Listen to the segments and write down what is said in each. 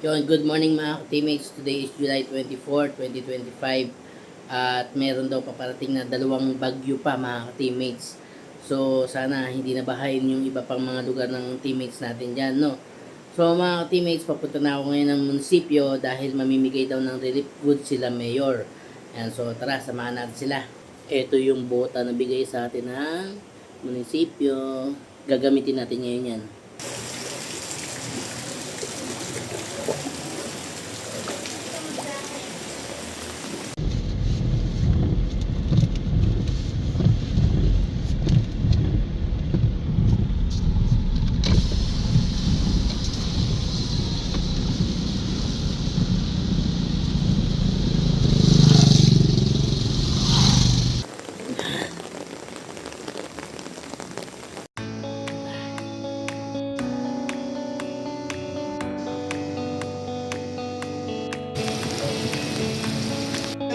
Yon, good morning mga teammates. Today is July 24, 2025. At meron daw paparating na dalawang bagyo pa mga teammates. So, sana hindi nabahayin yung iba pang mga lugar ng teammates natin dyan, no? So, mga teammates, papunta na ako ngayon ng munisipyo dahil mamimigay daw ng relief goods sila mayor. Yan, so tara, samahan natin sila. Ito yung bota na bigay sa atin ng munisipyo. Gagamitin natin ngayon yan.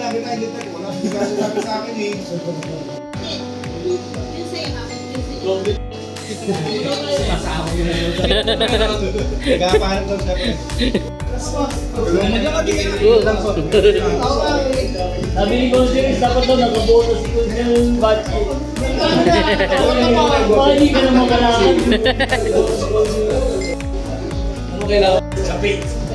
Sinabi tayo dito, wala sinabi sa akin eh. Nagkapahanap daw siya. Sabi ni Consilis, dapat daw nakaboto si Consilis Bachi. Baka hindi ka na makalakad. Ano kailangan? Kapit.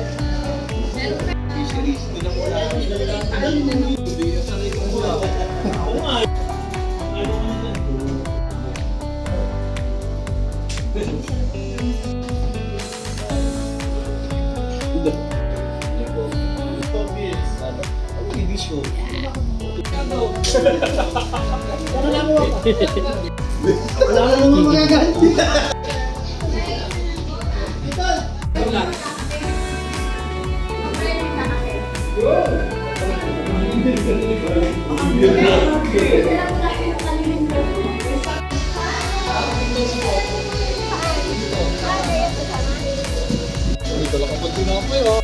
Wala na naman magaganti. Dito lang kapag tinapay oh.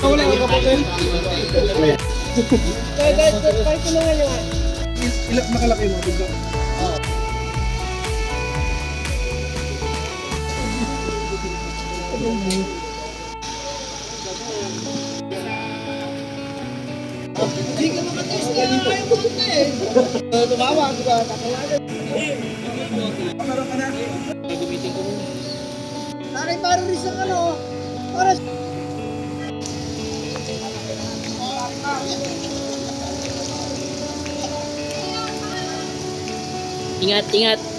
Wala ka kapag Ilan nakalaki mo? Bigla. Hindi na ayaw mo na eh. Tumawa, di ba? Meron ka na. Nakay parang rin sa ano. Oras. Ingat, ingat.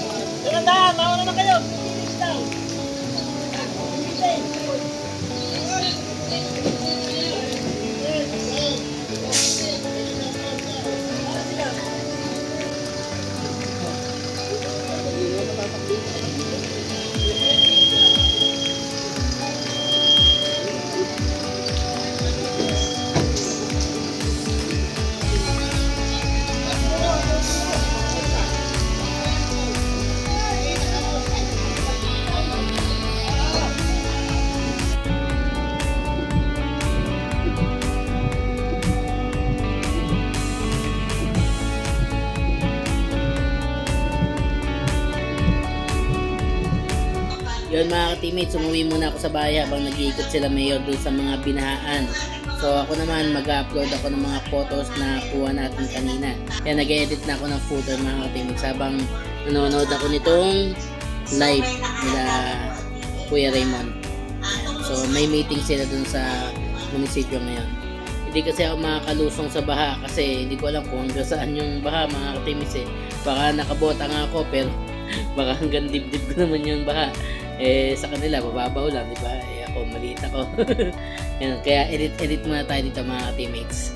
Yun mga teammates, umuwi muna ako sa bahay habang nag-iikot sila mayor dun sa mga binahaan. So ako naman mag-upload ako ng mga photos na kuha natin kanina. Kaya nag-edit na ako ng footer mga teammates habang nanonood ako nitong live nila Kuya Raymond. So may meeting sila dun sa munisipyo ngayon. Hindi kasi ako makakalusong sa baha kasi hindi ko alam kung hanggang saan yung baha mga teammates eh. Baka nakabota nga ako pero baka hanggang dibdib ko naman yung baha. Eh, sa kanila, mababaw lang, di ba? Eh, ako, maliit ako. Yan, kaya edit-edit muna tayo dito mga teammates.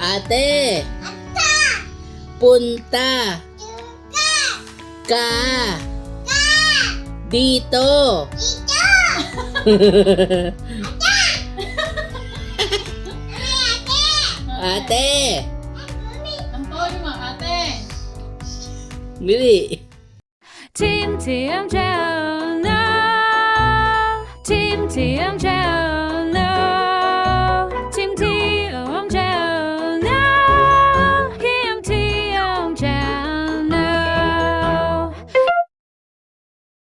Ate! Punta! Ka! Dito! Ate! Ang toyo mga ate. Bili! Team TMJ, no. Team TMJ.